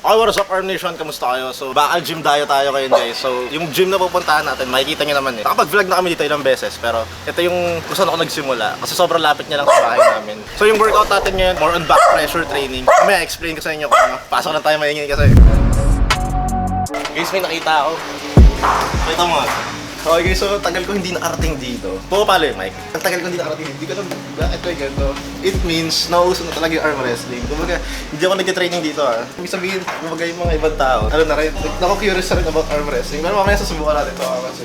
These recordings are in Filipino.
Okay, what is up, Arm Nation? Kamusta kayo? So, bakal gym tayo tayo ngayon, guys. So, yung gym na pupuntahan natin, makikita nyo naman eh. Nakapag-vlog na kami dito ilang beses, pero ito yung kung saan ako nagsimula. Kasi sobrang lapit niya lang sa bahay namin. So, yung workout natin ngayon, more on back pressure training. May explain ko sa inyo kung ano. Pasok na tayo maingin kasi. Guys, may nakita ako. Ito mo. Okay guys, so tagal ko hindi nakarating dito. Pumapalo yung mic. Ang tagal ko hindi nakarating dito. Hindi ko alam bakit ko ganito. It means, nauso na talaga yung arm wrestling. Kumbaga, hindi ako nag-training dito ah. Ibig sabihin, kumbaga yung mga ibang tao. Ano na rin, naku-curious na rin about arm wrestling. Pero mamaya susubukan natin ito ako kasi.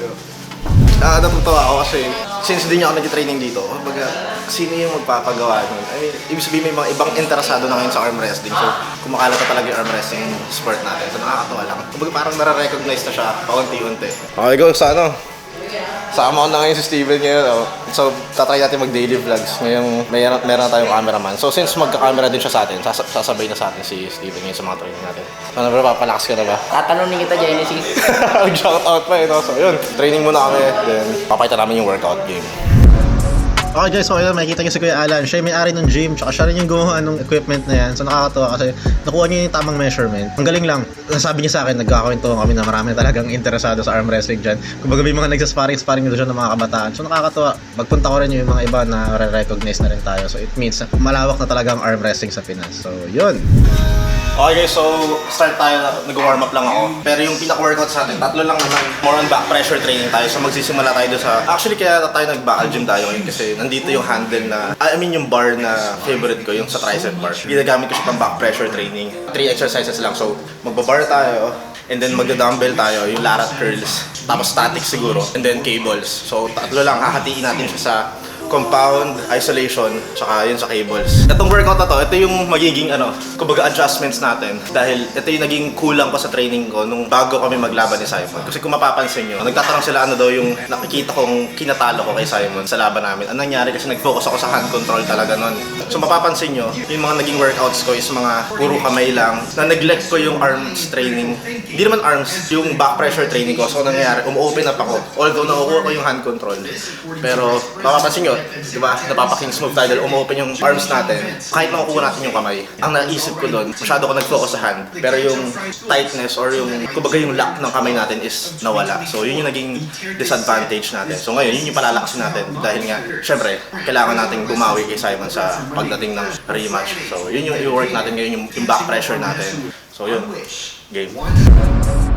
Ah, natutuwa ako kasi since hindi niya ako nag-training dito, kumbaga, sino yung magpapagawa nun? I mean, ibig sabihin may mga ibang interesado na ngayon sa arm wrestling. So, kumakalat na talaga yung arm wrestling sport natin. So, nakakatawa lang. Kumbaga, parang nare-recognize na siya paunti-unti. Okay, go sa ano? Sama ko na ngayon si Steven ngayon. Oh. So, tatry natin mag-daily vlogs. Ngayon, meron, meron na tayong cameraman. So, since magka-camera din siya sa atin, sas- sasabay na sa atin si Steven ngayon sa mga training natin. Ano ba, papalakas ka na ba? Tatanungin kita, Genesis. Shout out pa eh, no? So, yun. Training muna kami. Then, papakita namin yung workout game. Okay guys, so ayun, makikita niyo si Kuya Alan. Siya may-ari ng gym, tsaka siya rin yung gumawa ng equipment na yan. So nakakatuwa kasi nakuha niya yung tamang measurement. Ang galing lang. Sabi niya sa akin, nagkakwentuhan kami na marami talagang interesado sa arm wrestling dyan. Kumbaga may mga nagsasparring-sparring doon siya ng mga kabataan. So nakakatuwa. Magpunta ko rin yung mga iba na re-recognize na rin tayo. So it means malawak na talaga ang arm wrestling sa Pinas. So yun. Okay guys, so start tayo, nag-warm up lang ako. Pero yung pinaka-workout sa atin, tatlo lang naman. More on back pressure training tayo. So magsisimula tayo doon sa... Actually, kaya tayo nag-back gym tayo ngayon kasi nandito yung handle na... I mean yung bar na favorite ko, yung sa tricep bar. Ginagamit ko siya pang back pressure training. Three exercises lang. So magbabar tayo, and then magda-dumbbell tayo, yung larat curls. Tapos static siguro, and then cables. So tatlo lang, hahatiin natin siya sa compound, isolation, tsaka yun sa cables. Itong workout na to, ito yung magiging ano, kumbaga adjustments natin. Dahil ito yung naging kulang ko sa training ko nung bago kami maglaban ni Simon. Kasi kung mapapansin nyo, nagtatanong sila ano daw yung nakikita kong kinatalo ko kay Simon sa laban namin. Ang nangyari kasi nag-focus ako sa hand control talaga nun. So mapapansin nyo, yung mga naging workouts ko is mga puro kamay lang. Na-neglect ko yung arms training. Hindi naman arms, yung back pressure training ko. So ang nangyayari, umu-open up ako. Although nakukuha ko yung hand control. Pero mapapansin nyo, di ba, napapa-kings move tayo dahil umu-open yung arms natin. Kahit makukuha natin yung kamay. Ang naisip ko doon, masyado ko nag-focus sa hand. Pero yung tightness or yung, kumbaga yung lock ng kamay natin is nawala. So yun yung naging disadvantage natin. So ngayon, yun yung palalakasin natin. Dahil nga, syempre, kailangan natin bumawi kay Simon sa pagdating ng rematch. So yun yung i-work natin ngayon, yung, yung back pressure natin. So yun, game.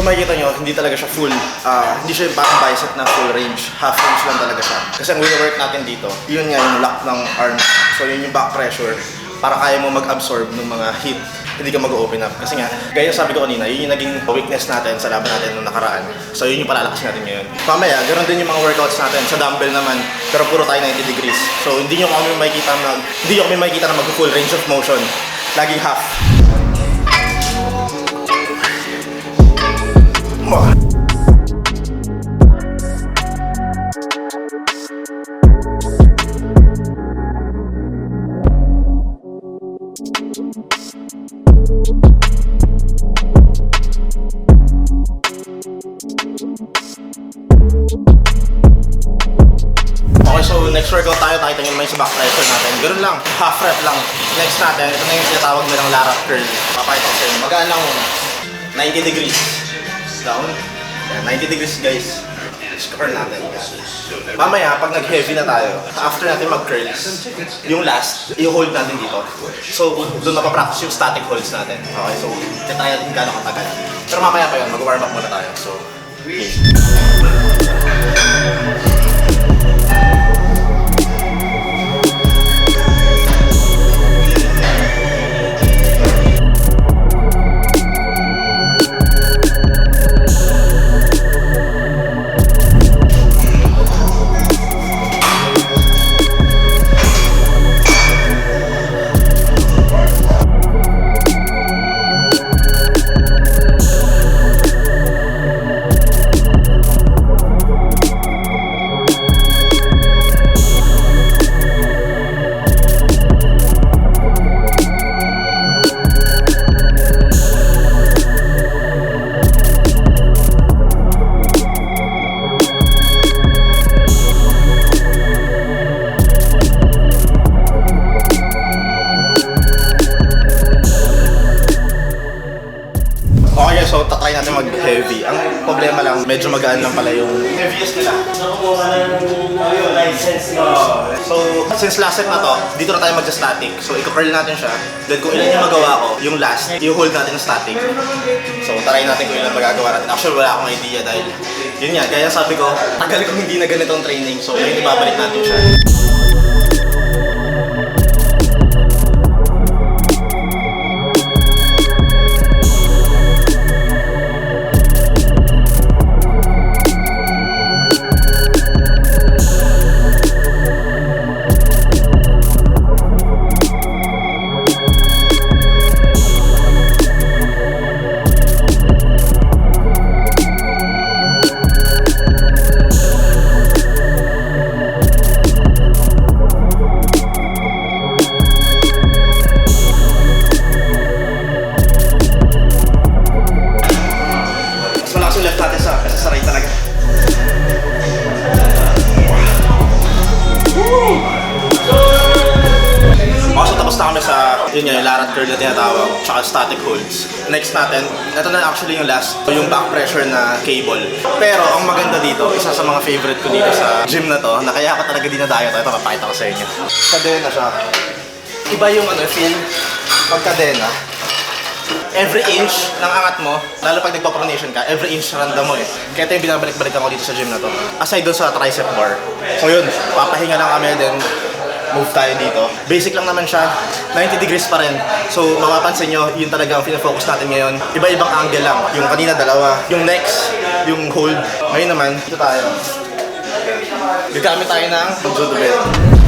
So makikita nyo, hindi talaga siya full, ah, hindi siya yung parang bicep na full range, half range lang talaga siya. Kasi ang work natin dito, yun nga yung lock ng arms. So yun yung back pressure, para kaya mo mag-absorb ng mga heat, hindi ka mag-open up. Kasi nga, gaya sabi ko kanina, yun yung naging weakness natin sa laban natin nung nakaraan. So yun yung palalakasin natin ngayon. Mamaya, ganoon din yung mga workouts natin sa dumbbell naman, pero puro tayo 90 degrees. So hindi nyo kami makikita na, hindi nyo kami makikita na mag-full range of motion. Laging half. So next workout tayo, nyo naman yung sa back pressure natin. Ganun lang, half rep lang. Next natin, ito na yung tinatawag nilang Lara curl. Papakita ko sa inyo. Magaan lang muna. 90 degrees. Down. Yan, 90 degrees guys. Score natin. Mamaya, pag nag-heavy na tayo, after natin mag-curls, yung last, i-hold natin dito. So, doon mapapractice yung static holds natin. Okay, so, titry natin gano'ng katagal. Pero mamaya pa yun, mag-warm up muna tayo. So, okay. Medyo magaan lang pala yung heaviest nila. Nakukuha na ng license mo. So, since last set na to, dito na tayo magsa-static. So, i-curl natin siya. Then, kung ilan yung magawa ko, yung last, i-hold natin ng static. So, try natin kung ilan magagawa natin. Actually, wala akong idea dahil, yun nga, kaya sabi ko, tagal kong hindi na ganitong training. So, yun, ibabalik natin siya. Yun nga, Larat curl na tinatawag, tsaka static holds. Next natin, ito na actually yung last, yung back pressure na cable. Pero ang maganda dito, isa sa mga favorite ko dito sa gym na to, na kaya ako talaga dinadayo to, ito mapakita ko sa inyo. Kadena siya. Iba yung ano, feel, pag kadena, every inch ng angat mo, lalo pag nagpa-pronation ka, every inch random mo eh. Kaya ito yung binabalik-balikan ko dito sa gym na to. Aside dun sa tricep bar. So yun, papahinga lang kami, then move tayo dito. Basic lang naman siya, 90 degrees pa rin. So mapapansin nyo, yun talaga ang focus natin ngayon. Iba-ibang angle lang. Yung kanina dalawa, yung next, yung hold. Ngayon naman, dito tayo. Gagamit tayo ng judo belt.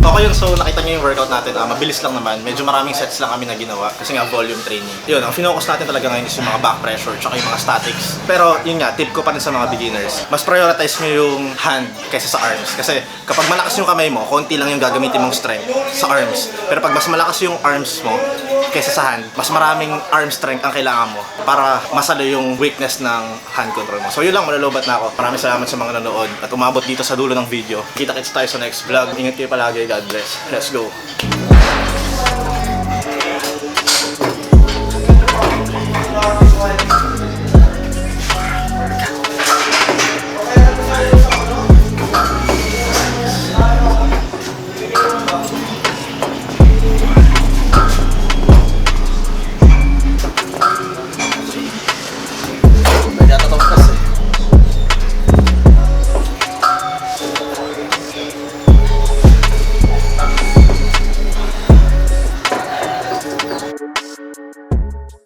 Okay yun, so nakita niyo yung workout natin. Ah, mabilis lang naman. Medyo maraming sets lang kami na ginawa kasi nga volume training. Yun, ang finokus natin talaga ngayon is yung mga back pressure tsaka yung mga statics. Pero yun nga, tip ko pa rin sa mga beginners. Mas prioritize nyo yung hand kaysa sa arms. Kasi kapag malakas yung kamay mo, konti lang yung gagamitin mong strength sa arms. Pero pag mas malakas yung arms mo kaysa sa hand, mas maraming arm strength ang kailangan mo para masalo yung weakness ng hand control mo. So yun lang, malalobat na ako. Maraming salamat sa mga nanood at umabot dito sa dulo ng video. Kita-kits tayo sa next vlog. Ingat kayo palagi. God bless. Let's go.